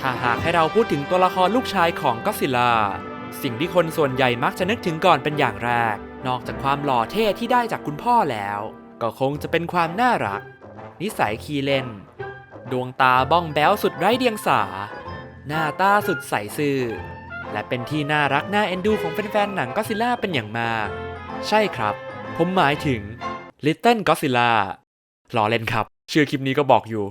ถ้าหากให้เราพูดถึงตัวละครลูกชายของก็ซิลาสิ่งที่คนส่วนใหญ่มักจะนึกถึงก่อนเป็นอย่างแรก นอกจากความหล่อเท่ที่ได้จากคุณพ่อแล้ว ก็คงจะเป็นความน่ารัก นิสัยขี้เล่นดวงตาบ้องแบ้วสุดไร้เดียงสา หน้าตาสุดใสซื่อ และเป็นที่น่ารักน่าเอ็นดูของแฟนๆหนังก็ซิล่าเป็นอย่างมาก ใช่ครับ ผมหมายถึง Little Godzilla ล้อเล่นครับ ชื่อคลิปนี้ก็บอกอยู่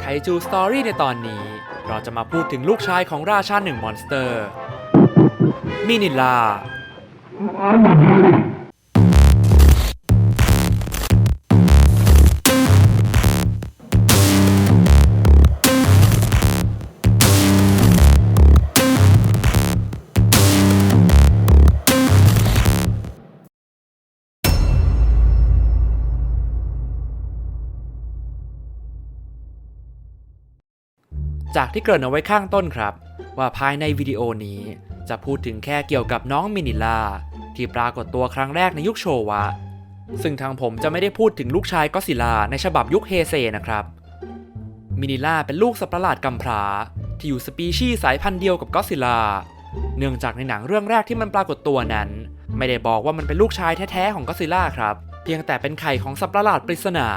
ไคจูสตอรี่ในตอนนี้ เราจะมาพูดถึงลูกชายของราชาหนึ่งมอนสเตอร์ มินิลา จากที่เกริ่นเอาไว้ข้างต้นครับ ว่าภายในวิดีโอนี้ จะพูดถึงแค่เกี่ยวกับน้องมินิลา ที่ปรากฏตัวครั้งแรกในยุคโชวะ ซึ่งทางผมจะไม่ได้พูดถึงลูกชายก็อดซิลาในฉบับยุคเฮเซนะครับ มินิลาเป็นลูกสัตว์ประหลาดกำพร้าที่อยู่สปีชีส์สายพันธุ์เดียวกับก็อดซิลา เนื่องจากในหนังเรื่องแรกที่มันปรากฏตัวนั้น ไม่ได้บอกว่ามันเป็นลูกชายแท้ๆของก็อดซิลลาครับ เพียงแต่เป็นไข่ของสัตว์ประหลาดปริศนา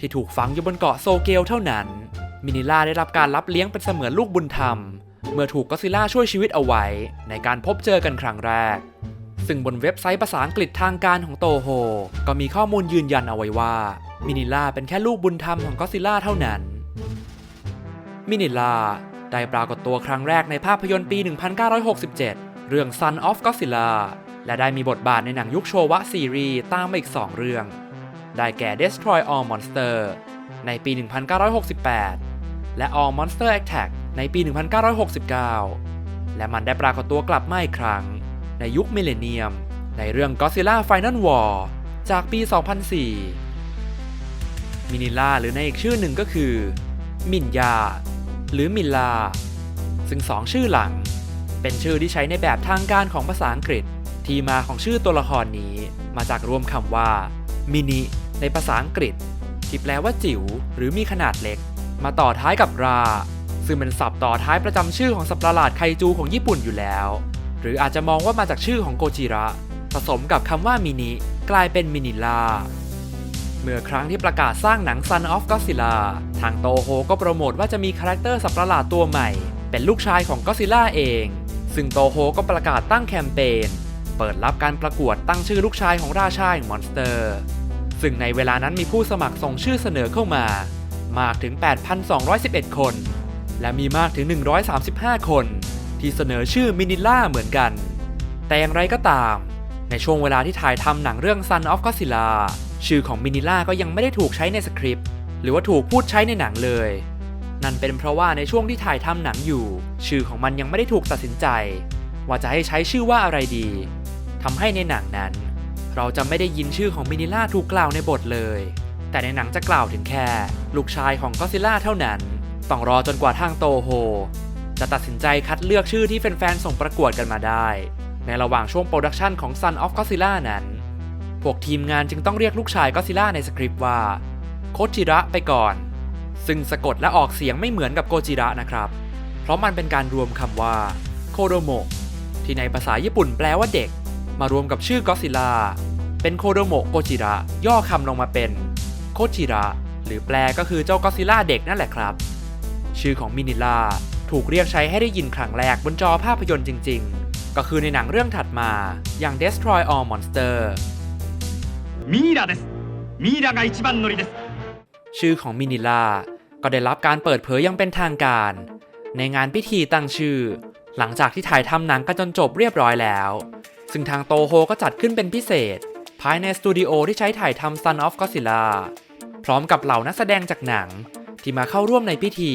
ที่ถูกฝังอยู่บนเกาะโซเกลเท่านั้น มินิล่าได้รับการรับเลี้ยงเป็นเสมือนลูกบุญธรรม เมื่อถูกก็ซิล่าช่วยชีวิตเอาไว้ ในการพบเจอกันครั้งแรก ซึ่งบนเว็บไซต์ภาษาอังกฤษทางการของโตโฮ ก็มีข้อมูลยืนยันเอาไว้ว่า มินิล่าเป็นแค่ลูกบุญธรรมของก็ซิลล่าเท่านั้น มินิล่าได้ปรากฏตัวครั้งแรกในภาพยนตร์ปี 1967 เรื่อง Son of Godzilla และได้มีบทบาทในหนังยุคโชวะซีรีส์ตามมาอีก 2 เรื่อง ได้แก่ Destroy All Monster ในปี 1968 และ All Monster Attack ในปี 1969 และมันได้ปรากฏตัวกลับมาอีกครั้ง ในยุคมิเลเนียม ในเรื่อง Godzilla Final War จากปี 2004 มินิล่าหรือในอีกชื่อหนึ่งก็คือ มินยา หรือมิลลาซึ่งสองชื่อหลัง เป็นชื่อที่ใช้ในแบบทางการของภาษาอังกฤษ ที่มาของชื่อตัวละครนี้มาจากรวมคำว่ามินิในภาษาอังกฤษ ที่แปลว่าจิ๋วหรือมีขนาดเล็ก มาต่อท้ายกับราซึ่งเป็นศัพท์ต่อท้ายประจำชื่อของสัตว์ประหลาดไคจูของญี่ปุ่นอยู่แล้ว หรืออาจจะมองว่ามาจากชื่อของโกจิระ ผสมกับคำว่ามินิกลายเป็นมินิลาเมื่อครั้งที่ประกาศสร้างหนัง Son of Godzilla ทางโตโฮก็โปรโมทว่าจะมีคาแรคเตอร์สัตว์ประหลาดตัวใหม่ เป็นลูกชายของก็ซิล่าเอง ซึ่งโตโฮก็ประกาศตั้งแคมเปญ เปิดรับการประกวดตั้งชื่อลูกชายของราชาแห่งมอนสเตอร์ ซึ่งในเวลานั้นมีผู้สมัครส่งชื่อเสนอเข้ามา มากถึง 8,211 คน และมีมากถึง 135 คน ที่เสนอชื่อมินิล่าเหมือนกัน แต่อย่างไรก็ตาม ในช่วงเวลาที่ถ่ายทำหนังเรื่อง Son of Godzilla ชื่อของมินิล่าก็ยังไม่ได้ถูกใช้ในสคริปต์หรือว่าถูกพูดใช้ในหนังเลย นั่นเป็นเพราะว่าในช่วงที่ถ่ายทำหนังอยู่ ชื่อของมันยังไม่ได้ถูกตัดสินใจ ว่าจะให้ใช้ชื่อว่าอะไรดีทำให้ในหนังนั้น เราจะไม่ได้ยินชื่อของมินิล่าถูกกล่าวในบทเลย แต่ในหนังจะกล่าวถึงแค่ ลูกชายของก็ซิล่าเท่านั้น ต้องรอจนกว่าทางโตโฮ จะตัดสินใจคัดเลือกชื่อที่แฟนๆส่งประกวดกันมาได้ ในระหว่างช่วงโปรดักชันของ Son of Godzilla นั้น พวกทีมงานจึงต้องเรียกลูกชายก็ซิล่าในสคริปต์ว่าโคจิระไปก่อน ซึ่งสะกดและออกเสียงไม่เหมือนกับโกจิระนะครับ เพราะมันเป็นการรวมคำว่าโคโดโมะที่ในภาษาญี่ปุ่นแปลว่าเด็ก มารวมกับชื่อก็ซิล่าเป็นโคโดโมะโกจิระย่อคำลงมาเป็น โคจิระ หรือแปลก็คือเจ้าก็ซิล่าเด็กนั่นแหละครับ ชื่อของมินิล่าถูกเรียกใช้ให้ได้ยินครั้งแรกบนจอภาพยนตร์จริง ๆ ก็คือในหนังเรื่องถัดมาอย่าง Destroy All Monster ミイラですミイラが一番乗りです ชื่อของมินิล่าก็ได้รับการเปิดเผยอยังเป็นทางการ ในงานพิธีตั้งชื่อ หลังจากที่ถ่ายทำหนังกันจนจบเรียบร้อยแล้ว ซึ่งทางโตโฮก็จัดขึ้นเป็นพิเศษ ภายในสตูดิโอที่ใช้ถ่ายทำ Son of Godzilla พร้อมกับเหล่านักแสดงจากหนังที่มาเข้าร่วมในพิธี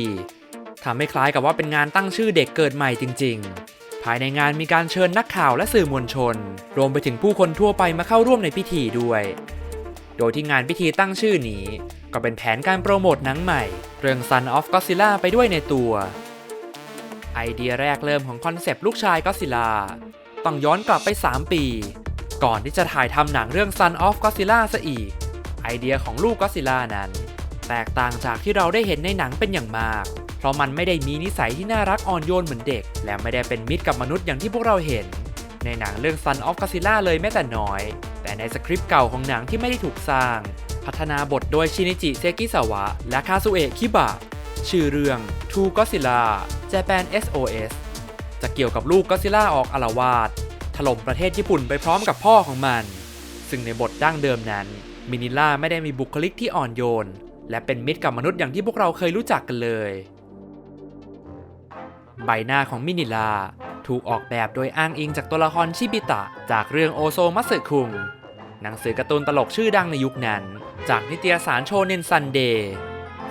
ทำให้คล้ายกับว่าเป็นงานตั้งชื่อเด็กเกิดใหม่จริง ๆ ภายในงานมีการเชิญนักข่าวและสื่อมวลชน รวมไปถึงผู้คนทั่วไปมาเข้าร่วมในพิธีด้วย โดยที่งานพิธีตั้งชื่อนี้ ก็เป็นแผนการโปรโมทหนังใหม่ เรื่อง Son of Godzilla ไปด้วยในตัว ไอเดียแรกเริ่มของคอนเซปต์ลูกชายก็ซิลาต้องย้อนกลับไป 3 ปี ก่อนที่จะถ่ายทำหนังเรื่อง Son of Godzilla ซะอีก ไอเดียของลูกก็ซิล่านั้น แตกต่างจากที่เราได้เห็นในหนังเป็นอย่างมาก เพราะมันไม่ได้มีนิสัยที่น่ารักอ่อนโยนเหมือนเด็ก และไม่ได้เป็นมิตรกับมนุษย์อย่างที่พวกเราเห็น ในหนังเรื่อง Son of Godzilla เลยแม้แต่น้อย แต่ในสคริปต์เก่าของหนังที่ไม่ได้ถูกสร้าง พัฒนาบทโดยชินิจิเซกิสาวะ และคาซุเอะคิบะชื่อเรื่อง Two Godzilla Japan SOS จะเกี่ยวกับลูกก็อดซิล่าออกอาละวาดถล่มประเทศญี่ปุ่นไปพร้อมกับพ่อของมัน ซึ่งในบทดั้งเดิมนั้น มินิล่าไม่ได้มีบุคลิกที่อ่อนโยน และเป็นมิตรกับมนุษย์อย่างที่พวกเราเคยรู้จักกันเลย ใบหน้าของมินิลาถูกออกแบบโดยอ้างอิงจากตัวละครชิบิตะ จากเรื่องโอโซมัสึคุง หนังสือการ์ตูนตลกชื่อดังในยุคนั้น จากนิตยสารโชเนนซันเดย์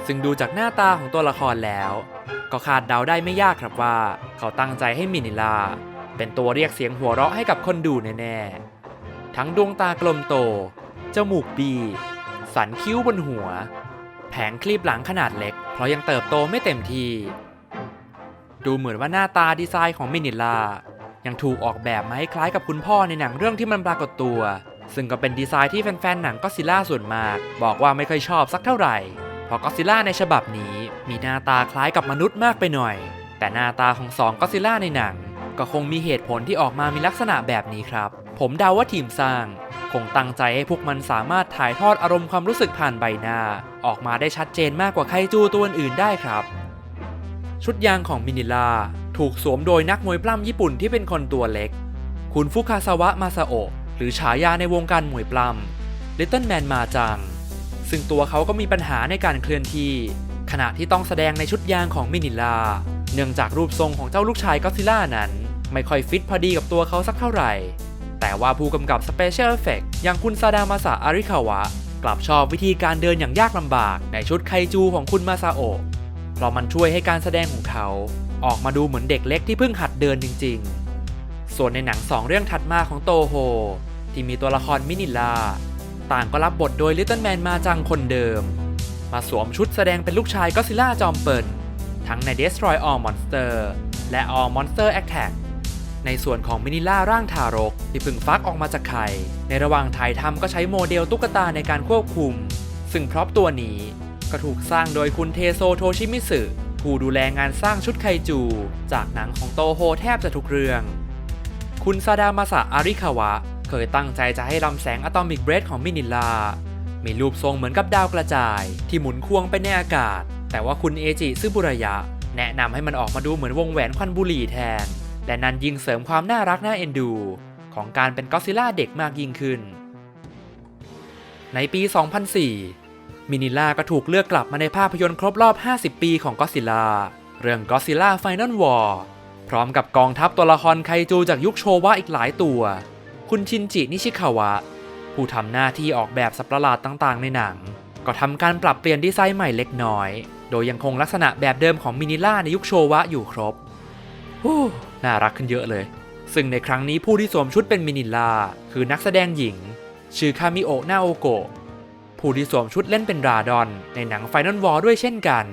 ซึ่งดูจากหน้าตาของตัวละครแล้ว ก็คาดเดาได้ไม่ยากครับว่า เขาตั้งใจให้มินิลา เป็นตัวเรียกเสียงหัวเราะให้กับคนดูแน่ๆทั้งดวงตากลมโต จมูกบี สันคิ้วบนหัว แผงคลีบหลังขนาดเล็ก เพราะยังเติบโตไม่เต็มที่ ดูเหมือนว่าหน้าตาดีไซน์ของมินิลา ยังถูกออกแบบมาให้คล้ายกับคุณพ่อในหนังเรื่องที่มันปรากฏตัว ซึ่งก็เป็นดีไซน์ที่แฟนๆหนังก็ซิล่าส่วนมาก บอกว่าไม่ค่อยชอบสักเท่าไหร่ เพราะก็ซิล่าในฉบับนี้ มีหน้าตาคล้ายกับมนุษย์มากไปหน่อย แต่หน้าตาของสองก็ซิล่าในหนังก็คงมีเหตุผลที่ออกมามีลักษณะแบบนี้ครับ ผมเดาว่าทีมสร้าง คงตั้งใจให้พวกมันสามารถถ่ายทอดอารมณ์ความรู้สึกผ่านใบหน้า ออกมาได้ชัดเจนมากกว่าไคจูตัวอื่นได้ครับ ชุดยางของมินิลา ถูกสวมโดยนักมวยปล้ำญี่ปุ่นที่เป็นคนตัวเล็ก คุณฟุคาซาวะมาซาโอะหรือฉายาในวงการมวยปล้ำลิตเติ้ลแมนมาจัง ซึ่งตัวเขาก็มีปัญหาในการเคลื่อนที่ ขณะที่ต้องแสดงในชุดยางของมินิลา เนื่องจากรูปทรงของเจ้าลูกชายก็ซิล่านั้น ไม่ค่อยฟิตพอดีกับตัวเขาสักเท่าไหร่ แต่ว่าผู้กำกับสเปเชียลเอฟเฟกอย่างคุณซาดามาสะอาริคาวะ กลับชอบวิธีการเดินอย่างยากลำบากในชุดไคจูของคุณมาซาโอะเพราะมันช่วยให้การแสดงของเขา ออกมาดูเหมือนเด็กเล็กที่เพิ่งหัดเดินจริง ๆ ส่วนในหนังสองเรื่องถัดมาของโตโฮ ที่มีตัวละครมินิลา ต่างก็รับบทโดยลิตเติ้ลแมนมาจังคนเดิม มาสวมชุดแสดงเป็นลูกชายก็ซิลล่าจอมเปิลทั้งใน Destroy All Monster และ All Monster Attack ในส่วนของมินิล่าร่างทารก ที่เพิ่งฟักออกมาจากไข่ ในระหว่างถ่ายทำก็ใช้โมเดลตุ๊กตาในการควบคุม ซึ่งพร็อพตัวนี้ก็ถูกสร้างโดยคุณเทโซโทชิมิสึผู้ดูแลงานสร้างชุดไคจู จากหนังของโตโฮแทบจะทุกเรื่อง คุณซาดามาสะอาริคาวะ เคยตั้งใจจะให้ลำแสงอะตอมิกเบรดของมินิลา มีรูปทรงเหมือนกับดาวกระจาย ที่หมุนควงไปในอากาศ แต่ว่าคุณเอจิซึบุระยะ แนะนำให้มันออกมาดูเหมือนวงแหวนควันบุหรี่แทน และนั้นยิ่งเสริมความน่ารักน่าเอ็นดู ของการเป็นก็อดซิลล่าเด็กมากยิ่งขึ้น ในปี 2004 มินิล่าก็ถูกเลือกกลับมาในภาพยนตร์ครบรอบ 50 ปีของก็อดซิลล่าเรื่องก็อดซิลล่าไฟนอลวอร์พร้อมกับกองทัพตัวละครไคจูจากยุคโชวะอีกหลายตัว คุณชินจินิชิคาวะ ผู้ทำหน้าที่ออกแบบสัตว์ประหลาดต่างๆ ในหนัง ก็ทำการปรับเปลี่ยนดีไซน์ใหม่เล็กน้อย โดยยังคงลักษณะแบบเดิมของมินิล่าในยุคโชวะอยู่ครบ น่ารักขึ้นเยอะเลย ซึ่งในครั้งนี้ผู้ที่สวมชุดเป็นมินิล่าคือนักแสดงหญิง ชื่อคามิโอะนาโอโกะผู้ที่สวมชุดเล่นเป็นราดอน ในหนังไฟนอลวอร์ด้วยเช่นกัน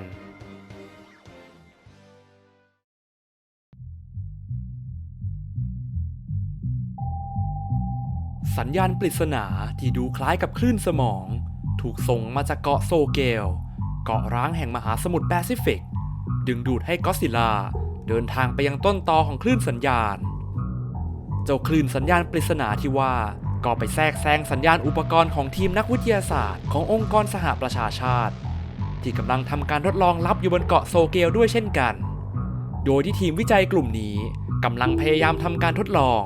สัญญาณปริศนาที่ดูคล้ายกับคลื่นสมอง ถูกส่งมาจากเกาะโซเกล เกาะร้างแห่งมหาสมุทรแปซิฟิก ดึงดูดให้ก็อดซิลล่า เดินทางไปยังต้นตอของคลื่นสัญญาณ เจ้าคลื่นสัญญาณปริศนาที่ว่าก็ไปแทรกแซงสัญญาณอุปกรณ์ของทีมนักวิทยาศาสตร์ขององค์กรสหประชาชาติ ที่กำลังทำการทดลองลับอยู่บนเกาะโซเกลด้วยเช่นกัน โดยที่ทีมวิจัยกลุ่มนี้กำลังพยายามทำการทดลอง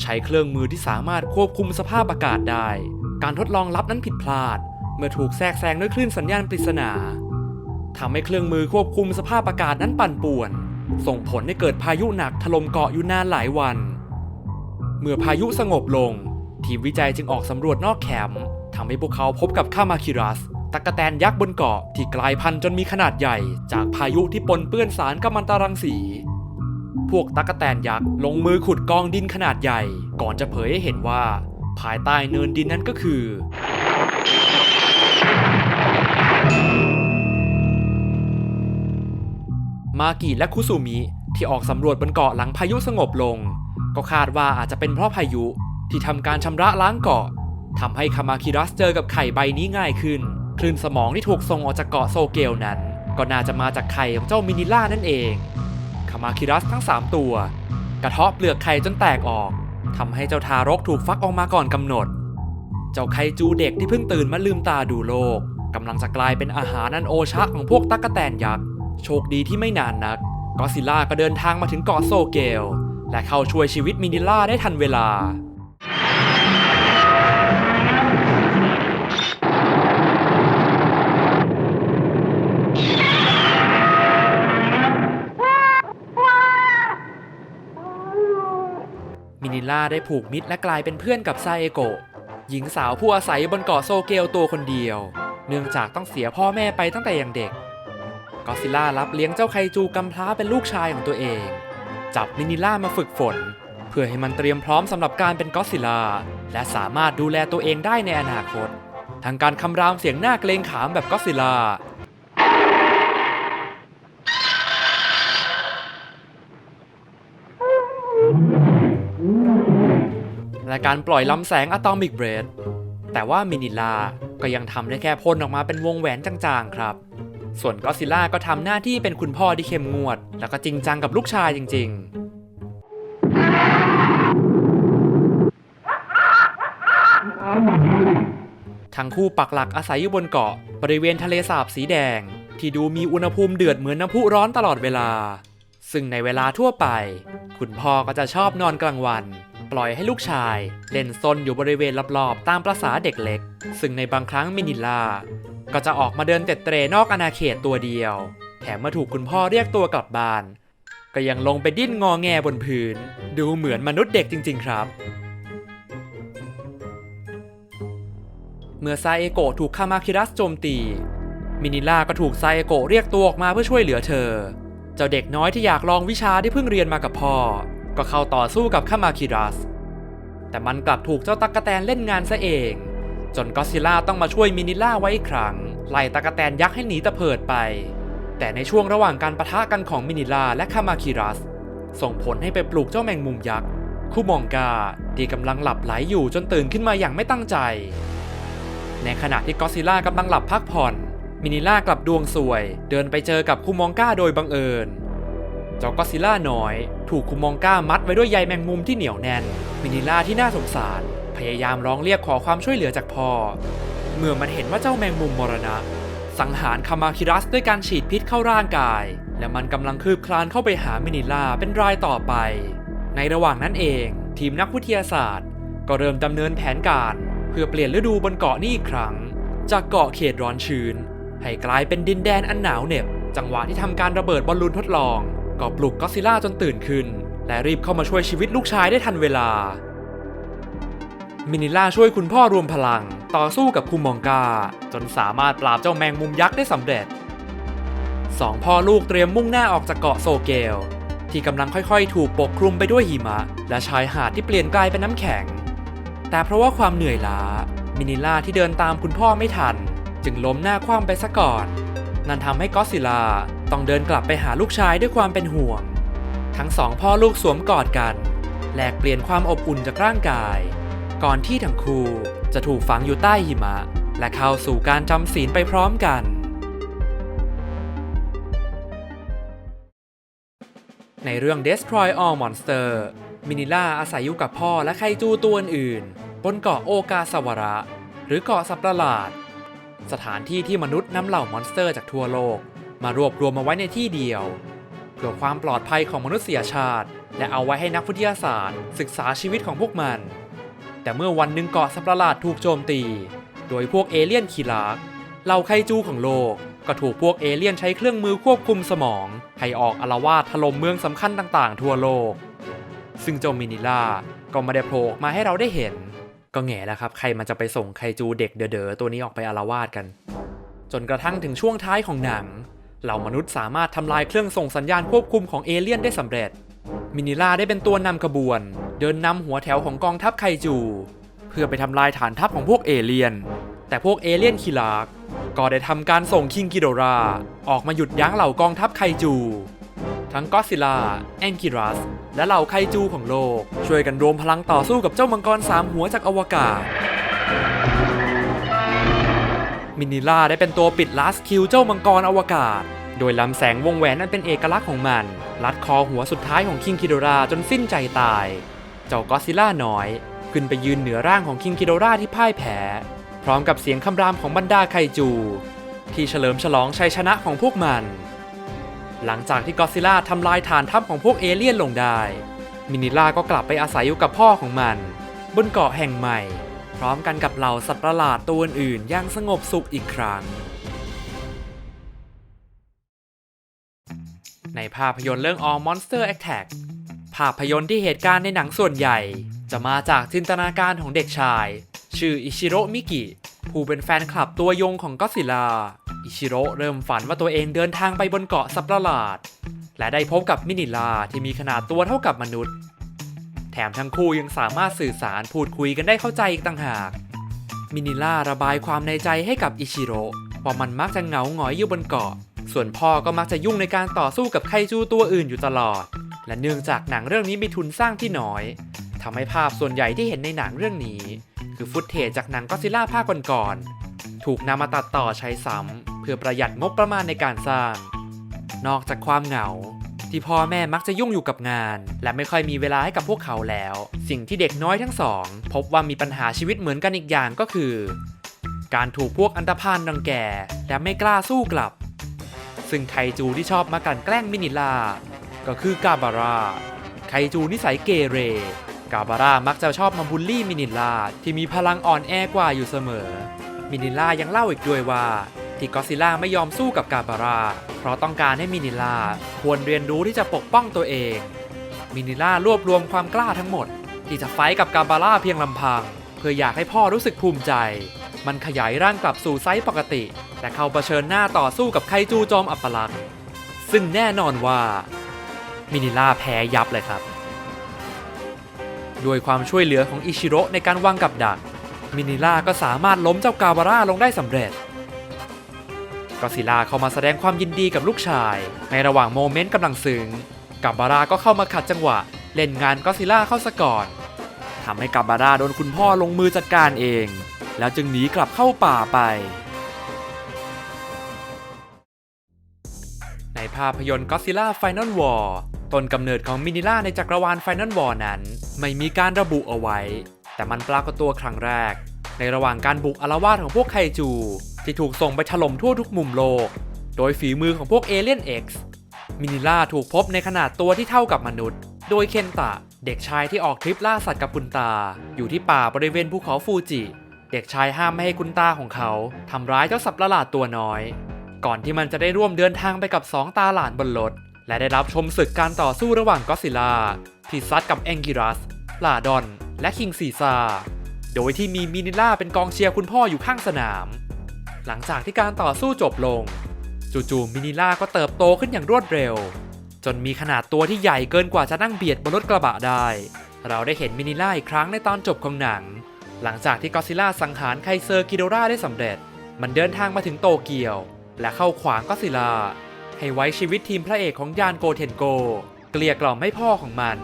ใช้เครื่องมือที่สามารถควบคุมสภาพอากาศได้ การทดลองลับนั้นผิดพลาด เมื่อถูกแทรกแซงด้วยคลื่นสัญญาณปริศนาทำให้เครื่องมือควบคุมสภาพอากาศนั้นปั่นป่วน ส่งผลให้เกิดพายุหนักถล่มเกาะอยู่นานหลายวัน เมื่อพายุสงบลง ทีมวิจัยจึงออกสำรวจนอกแคมป์ทำให้พวกเขาพบกับคามาคิรัสตักกะแตนยักษ์บนเกาะที่กลายพันธุ์จนมีขนาดใหญ่ จากพายุที่ปนเปื้อนสารกัมมันตรังสี พวกตักกะแตนยักษ์ลงมือขุดกองดินขนาดใหญ่ ก่อนจะเผยให้เห็นว่า ภายใต้เนินดินนั้นก็คือ มากิและคุซุมิที่ออกสำรวจบนเกาะหลังพายุสงบลง ก็คาดว่าอาจจะเป็นเพราะพายุที่ทำการชำระล้างเกาะทำให้คามาคิรัสเจอกับไข่ใบนี้ง่ายขึ้น คลื่นสมองที่ถูกส่งออกจากเกาะโซเกลนั้น ก็น่าจะมาจากไข่ของเจ้ามินิล่านั่นเองคามาคิรัสทั้ง 3 ตัว กระเทาะเปลือกไข่จนแตกออกทำให้เจ้าทารกถูกฟักออกมาก่อนกำหนด เจ้าไคจูเด็กที่เพิ่งตื่นมาลืมตาดูโลกกำลังจะกลายเป็นอาหารอันโอชะของพวกตั๊กแตนยักษ์ โชคดีที่ไม่นานนักกอซิล่าก็เดินทางมาถึงเกาะโซเกล และเข้าช่วยชีวิตมินิล่าได้ทันเวลา มินิล่าได้ผูกมิตรและกลายเป็นเพื่อนกับไซเอโกะหญิงสาวผู้อาศัยบนเกาะโซเกลตัวคนเดียว เนื่องจากต้องเสียพ่อแม่ไปตั้งแต่ยังเด็ก กอซิล่ารับเลี้ยงเจ้าไคจูกำพร้าเป็นลูกชายของตัวเอง จับมินิล่ามาฝึกฝน เพื่อให้มันเตรียมพร้อมสำหรับการเป็นกอซิล่าและสามารถดูแลตัวเองได้ในอนาคตทางการคำรามเสียงหน้าเกรงขามแบบกอซิล่าและการปล่อยลำแสงอะตอมิกเบรดแต่ว่ามินิลาก็ยังทำได้แค่พ่นออกมาเป็นวงแหวนจางๆครับ ส่วนก็ซิล่าก็ทำหน้าที่เป็นคุณพ่อที่เข้มงวด แล้วก็จริงจังกับลูกชายจริง ๆ ทั้งคู่ปักหลักอาศัยอยู่บนเกาะ บริเวณทะเลสาบสีแดง ที่ดูมีอุณหภูมิเดือดเหมือนน้ำพุร้อนตลอดเวลา ซึ่งในเวลาทั่วไป คุณพ่อก็จะชอบนอนกลางวันปล่อยให้ลูกชาย เล่นซนอยู่บริเวณรอบๆ ตามประษาเด็กเล็ก ซึ่งในบางครั้งมินิล่า ก็จะออกมาเดินเต็ดเตรนอกอาณาเขตตัวเดียว แถมเมื่อถูกคุณพ่อเรียกตัวกลับบ้าน ก็ยังลงไปดิ้นงอแงบนพื้น ดูเหมือนมนุษย์เด็กจริง ๆ ครับ เมื่อไซเอโกะถูกคามาคิรัสโจมตี มินิล่าก็ถูกไซเอโกะเรียกตัวออกมาเพื่อช่วยเหลือเธอ เจ้าเด็กน้อยที่อยากลองวิชาที่เพิ่งเรียนมากับพ่อ ก็เข้าต่อสู้กับคามาคิรัส แต่มันกลับถูกเจ้าตั๊กแตนเล่นงานซะเองจนก็ซิลล่าต้องมาช่วยมินิล่าไว้อีกครั้ง ไล่ตั๊กแตนยักษ์ให้หนีตะเพิดไป แต่ในช่วงระหว่างการประทะกันของมินิล่าและคามาคิรัส ส่งผลให้ไปปลุกเจ้าแมงมุมยักษ์คูมองกาที่กำลังหลับไหลอยู่จนตื่นขึ้นมาอย่างไม่ตั้งใจ ในขณะที่ก็อซิล่ากำลังหลับพักผ่อน มินิล่ากลับดวงสวย เดินไปเจอกับคูมองกาโดยบังเอิญ เจ้าก็อซิล่าน้อย ถูกคูมองกามัดไว้ด้วยใยแมงมุมที่เหนียวแน่น มินิล่าที่น่าสงสาร พยายามร้องเรียกขอความช่วยเหลือจากพ่อ เมื่อมันเห็นว่าเจ้าแมงมุมมรณะ สังหารคามาคิรัสด้วยการฉีดพิษเข้าร่างกาย และมันกำลังคืบคลานเข้าไปหามินิล่าเป็นรายต่อไป ในระหว่างนั้นเอง ทีมนักวิทยาศาสตร์ ก็เริ่มดำเนินแผนการ เพื่อเปลี่ยนฤดูบนเกาะนี้อีกครั้ง จากเกาะเขตร้อนชื้น ให้กลายเป็นดินแดนอันหนาวเหน็บ จังหวะที่ทำการระเบิดบอลลูนทดลองก็ปลุกก็ซิลล่าจนตื่นขึ้น และรีบเข้ามาช่วยชีวิตลูกชายได้ทันเวลา มินิล่าช่วยคุณพ่อรวมพลัง ต่อสู้กับคุมองกา จนสามารถปราบเจ้าแมงมุมยักษ์ได้สำเร็จสองพ่อลูกเตรียมมุ่งหน้าออกจากเกาะโซเกล ที่กำลังค่อยๆ ถูกปกคลุมไปด้วยหิมะ และชายหาดที่เปลี่ยนกลายเป็นน้ำแข็ง แต่เพราะว่าความเหนื่อยล้า มินิล่าที่เดินตามคุณพ่อไม่ทัน จึงล้มหน้าคว่ำไปซะก่อน นั่นทำให้ก็อดซิลล่าต้องเดินกลับไปหาลูกชายด้วยความเป็นห่วง ทั้งสองพ่อลูกสวมกอดกันแลกเปลี่ยนความอบอุ่นจากร่างกาย ก่อนที่ทั้งคู่ จะถูกฝังอยู่ใต้หิมะ และเข้าสู่การจำศีลไปพร้อมกัน ในเรื่อง Destroy All Monster มินิล่าอาศัยอยู่กับพ่อและไคจูตัวอื่น บนเกาะโอกาสวระ หรือเกาะสัตว์ประหลาด สถานที่ที่มนุษย์นำเหล่ามอนสเตอร์จากทั่วโลก มารวบรวมมาไว้ในที่เดียว เพื่อความปลอดภัยของมนุษยชาติ และเอาไว้ให้นักวิทยาศาสตร์ ศึกษาชีวิตของพวกมัน แต่เมื่อวันหนึ่งเกาะสัตว์ประหลาดถูกโจมตี โดยพวกเอเลี่ยนคีลาร์กเหล่าไคจูของโลก ก็ถูกพวกเอเลี่ยนใช้เครื่องมือควบคุมสมอง ให้ออกอารวาสถล่มเมืองสำคัญต่างๆ ทั่วโลก ซึ่งเจ้ามินิล่าก็ไม่ได้โผล่มาให้เราได้เห็น ก็แง่แล้วครับ ใครมันจะไปส่งไคจูเด็กเด๋อๆตัวนี้ออกไปอารวาสกัน จนกระทั่งถึงช่วงท้ายของหนังเหล่ามนุษย์สามารถทำลายเครื่องส่งสัญญาณควบคุมของเอเลี่ยนได้สำเร็จ มินิล่าได้เป็นตัวนำขบวน เดินนำหัวแถวของกองทัพไคจู เพื่อไปทำลายฐานทัพของพวกเอเลียน แต่พวกเอเลียนคิลาร์กก็ได้ทำการส่งคิงกิโดราออกมาหยุดยั้งเหล่ากองทัพไคจู ทั้งก็อดซิล่าแองกิรัส และเหล่าไคจูของโลก ช่วยกันรวมพลังต่อสู้กับเจ้ามังกรสามหัวจากอวกาศ มินิล่าได้เป็นตัวปิดลาสคิวเจ้ามังกรอวกาศ โดยลำแสงวงแหวนนั้นเป็นเอกลักษณ์ของมัน ลัดคอหัวสุดท้ายของคิงคิโดราจนสิ้นใจตาย เจ้าก็ซิลล่าน้อย ขึ้นไปยืนเหนือร่างของคิงคิโดราที่พ่ายแพ้ พร้อมกับเสียงคำรามของบรรดาไคจู ที่เฉลิมฉลองชัยชนะของพวกมัน หลังจากที่ก็ซิลล่าทำลายฐานทัพของพวกเอเลี่ยนลงได้ มินิล่าก็กลับไปอาศัยอยู่กับพ่อของมัน บนเกาะแห่งใหม่ พร้อมกันกับเหล่าสัตว์ประหลาดตัวอื่นๆอย่างสงบสุขอีกครั้ง ในภาพยนตร์เรื่อง All Monster Attack ภาพยนตร์ที่เหตุการณ์ในหนังส่วนใหญ่ จะมาจากจินตนาการของเด็กชาย ชื่ออิชิโร่มิกิผู้เป็นแฟนคลับตัวยงของก็อดซิลาอิชิโร่เริ่มฝันว่าตัวเองเดินทางไปบนเกาะสัตว์ประหลาด และได้พบกับมินิลาที่มีขนาดตัวเท่ากับมนุษย์ แถมทั้งคู่ยังสามารถสื่อสารพูดคุยกันได้เข้าใจอีกต่างหาก มินิล่าระบายความในใจให้กับอิชิโร่ว่ามันมักจะเหงาหงอยอยู่บนเกาะ ส่วนพ่อก็มักจะยุ่งในการต่อสู้กับไคจูตัวอื่นอยู่ตลอด และเนื่องจากหนังเรื่องนี้มีทุนสร้างที่น้อยทำให้ภาพส่วนใหญ่ที่เห็นในหนังเรื่องนี้ คือฟุตเทจจากหนังก็ซิลล่าภาคก่อนๆถูกนำมาตัดต่อใช้ซ้ำเพื่อประหยัดงบประมาณในการสร้าง นอกจากความเหงาที่พ่อแม่มักจะยุ่งอยู่กับงาน และไม่ค่อยมีเวลาให้กับพวกเขาแล้ว สิ่งที่เด็กน้อยทั้งสอง พบว่ามีปัญหาชีวิตเหมือนกันอีกอย่างก็คือ การถูกพวกอันธพาลรังแกและไม่กล้าสู้กลับ ซึ่งไคจูที่ชอบมากันแกล้งมินิลา ก็คือกาบาร่าไคจูนิสัยเกเร กาบาร่ามักจะชอบมาบูลลี่มินิลาที่มีพลังอ่อนแอกว่าอยู่เสมอ มินิลายังเล่าอีกด้วยว่าที่ก็ซิล่าไม่ยอมสู้กับกาบาร่าเพราะต้องการให้มินิลาควรเรียนรู้ที่จะปกป้องตัวเอง มินิล่ารวบรวมความกล้าทั้งหมด ที่จะไฟกับกาบาร่าเพียงลำพัง เพื่ออยากให้พ่อรู้สึกภูมิใจ มันขยายร่างกลับสู่ไซส์ปกติ แต่เข้าเผชิญหน้าต่อสู้กับไคจูจอมอัปลักษณ์ ซึ่งแน่นอนว่ามินิล่าแพ้ยับเลยครับ ด้วยความช่วยเหลือของอิชิโร่ในการวางกับดัก มินิล่าก็สามารถล้มเจ้ากาบาร่าลงได้สำเร็จก็อดซิล่าเข้ามาแสดงความยินดีกับลูกชาย ในระหว่างโมเมนต์กำลังซึ้งกับบาร่าก็เข้ามาขัดจังหวะ เล่นงานก็อดซิล่าเข้าซะก่อนทำให้กับบาร่าโดนคุณพ่อลงมือจัดการเอง แล้วจึงหนีกลับเข้าป่าไป ภาพยนตร์ Godzilla Final War ต้นกำเนิดของมินิล่าในจักรวาล Final War นั้น ไม่มีการระบุเอาไว้ แต่มันปรากฏตัวครั้งแรก ในระหว่างการบุกอาละวาดของพวกไคจู ที่ถูกส่งไปถล่มทั่วทุกมุมโลก โดยฝีมือของพวกเอเลียน X มินิล่าถูกพบในขนาดตัวที่เท่ากับมนุษย์ โดยเคนตะ เด็กชายที่ออกทริปล่าสัตว์กับคุณตา อยู่ที่ป่าบริเวณภูเขาฟูจิ เด็กชายห้ามไม่ให้คุณตาของเขาทำร้ายเจ้าสัตว์ประหลาดตัวน้อย ก่อนที่มันจะได้ร่วมเดินทางไปกับสองตาหลานบนรถ และได้รับชมศึกการต่อสู้ระหว่างก็ซิล่าที่ซัดกับแองกิรัสลาดอน และคิงซีซาโดยที่มีมินิล่าเป็นกองเชียร์คุณพ่ออยู่ข้างสนาม หลังจากที่การต่อสู้จบลง จู่ๆมินิล่าก็เติบโตขึ้นอย่างรวดเร็ว จนมีขนาดตัวที่ใหญ่เกินกว่าจะนั่งเบียดบนรถกระบะได้ เราได้เห็นมินิล่าอีกครั้งในตอนจบของหนัง หลังจากที่ก็ซิล่าสังหารไคเซอร์กิโดราได้สำเร็จ มันเดินทางมาถึงโตเกียว และเข้าขวางก็ซิล่าให้ไว้ชีวิตทีมพระเอกของยานโกเทนโก เกลียกล่อมให้พ่อของมัน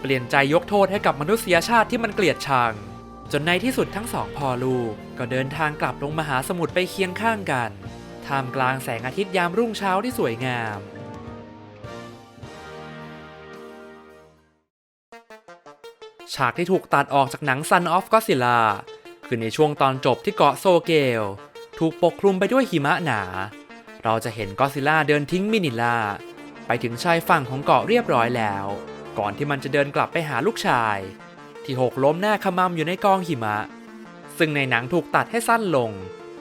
เปลี่ยนใจยกโทษให้กับมนุษยชาติที่มันเกลียดชัง จนในที่สุดทั้งสองพ่อลูกก็เดินทางกลับลงมหาสมุทรไปเคียงข้างกันท่ามกลางแสงอาทิตย์ยามรุ่งเช้าที่สวยงามฉากที่ถูกตัดออกจากหนัง Son of Godzilla คือในช่วงตอนจบที่เกาะโซเกล ถูกปกคลุมไปด้วยหิมะหนา เราจะเห็นก็ซิล่าเดินทิ้งมินิล่าไปถึงชายฝั่งของเกาะเรียบร้อยแล้ว ก่อนที่มันจะเดินกลับไปหาลูกชาย ที่หกล้มหน้าขมำอยู่ในกองหิมะ ซึ่งในหนังถูกตัดให้สั้นลง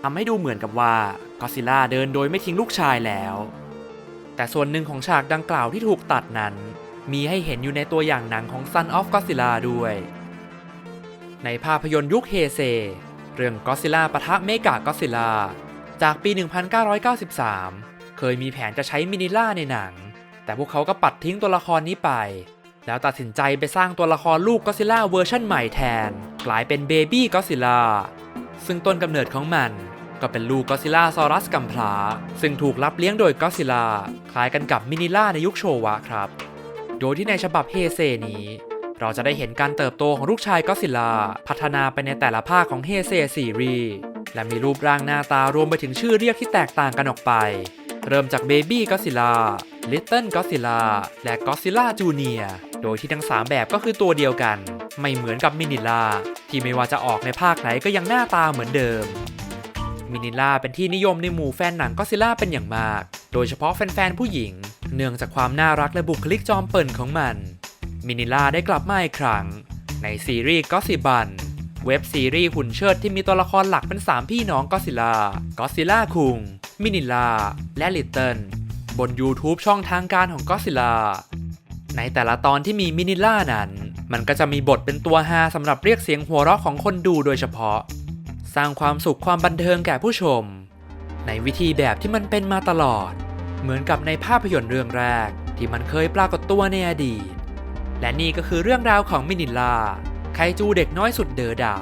ทำให้ดูเหมือนกับว่าก็ซิลล่าเดินโดยไม่ทิ้งลูกชายแล้ว แต่ส่วนหนึ่งของฉากดังกล่าวที่ถูกตัดนั้น มีให้เห็นอยู่ในตัวอย่างหนังของ Son of Godzilla ด้วย ในภาพยนตร์ยุคเฮเซ เรื่อง Godzilla ปะทะเมกา Godzilla จากปี 1993 เคยมีแผนจะใช้มินิล่าในหนัง แต่พวกเขาก็ปัดทิ้งตัวละครนี้ไป แล้วตัดสินใจไปสร้างตัวละครลูกก็ซิล่าเวอร์ชั่นใหม่แทน กลายเป็นเบบี้ก็ซิล่าซึ่งต้นกำเนิดของมันก็เป็นลูกก็ซิล่าซอรัสกัมพลาซึ่งถูกรับเลี้ยงโดยก็ซิล่าคล้ายกันกับมินิล่าในยุคโชวะครับ โดยที่ในฉบับเฮเซนี้ เราจะได้เห็นการเติบโตของลูกชายก็ซิลลา พัฒนาไปในแต่ละภาคของเฮเซซีรีและมีรูปร่างหน้าตารวมไปถึงชื่อเรียกที่แตกต่างกันออกไป เริ่มจาก Baby Godzilla Little Godzilla และ Godzilla Junior โดยที่ทั้ง 3 แบบก็คือตัวเดียวกัน ไม่เหมือนกับมินิล่าที่ไม่ว่าจะออกในภาคไหนก็ยังหน้าตาเหมือนเดิมมินิล่าเป็นที่นิยมในหมู่แฟนหนังก็ซิล่าเป็นอย่างมาก โดยเฉพาะแฟนๆผู้หญิง เนื่องจากความน่ารักและบุคลิกจอมเปิ่นของมัน มินิล่าได้กลับมาอีกครั้ง ในซีรีส์ก็ซิบัน เว็บซีรีส์หุ่นเชิดที่มีตัวละครหลักเป็น 3 พี่น้องก็ซิล่าก็ซิล่าคุง มินิล่า และลิตเติลบน YouTube ช่องทางการของก็ซิล่าในแต่ละตอนที่มีมินิล่านั้น มันก็จะมีบทเป็นตัวฮาสำหรับเรียกเสียงหัวเราะของคนดูโดยเฉพาะ สร้างความสุขความบันเทิงแก่ผู้ชม ในวิธีแบบที่มันเป็นมาตลอด เหมือนกับในภาพยนตร์เรื่องแรกที่มันเคยปรากฏตัวในอดีต และนี่ก็คือเรื่องราวของมินิลา ไคจูเด็กน้อยสุดเดอดา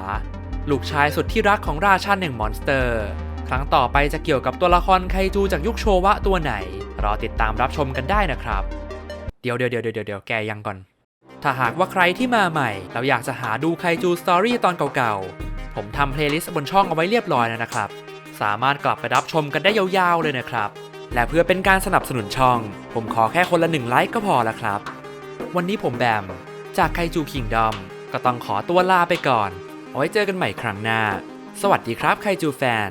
ลูกชายสุดที่รักของราชันแห่งมอนสเตอร์ ครั้งต่อไปจะเกี่ยวกับตัวละครไคจูจากยุคโชวะตัวไหน รอติดตามรับชมกันได้นะครับ เดี๋ยวเดี๋ยวเดี๋ยวเดี๋ยวแกยังก่อน ถ้าหากว่าใครที่มาใหม่ เราอยากจะหาดูไคจูสตอรี่ตอนเก่าๆ ผมทำเพลย์ลิสต์บนช่องเอาไว้เรียบร้อยแล้วนะครับ สามารถกลับไปรับชมกันได้ยาวๆเลยนะครับ และเพื่อเป็นการสนับสนุนช่อง ผมขอแค่คนละหนึ่งไลค์ก็พอละครับ วันนี้ผมแบม จากไคจูคิงดอม ก็ต้องขอตัวลาไปก่อน เอาไว้เจอกันใหม่ครั้งหน้า สวัสดีครับไคจูแฟน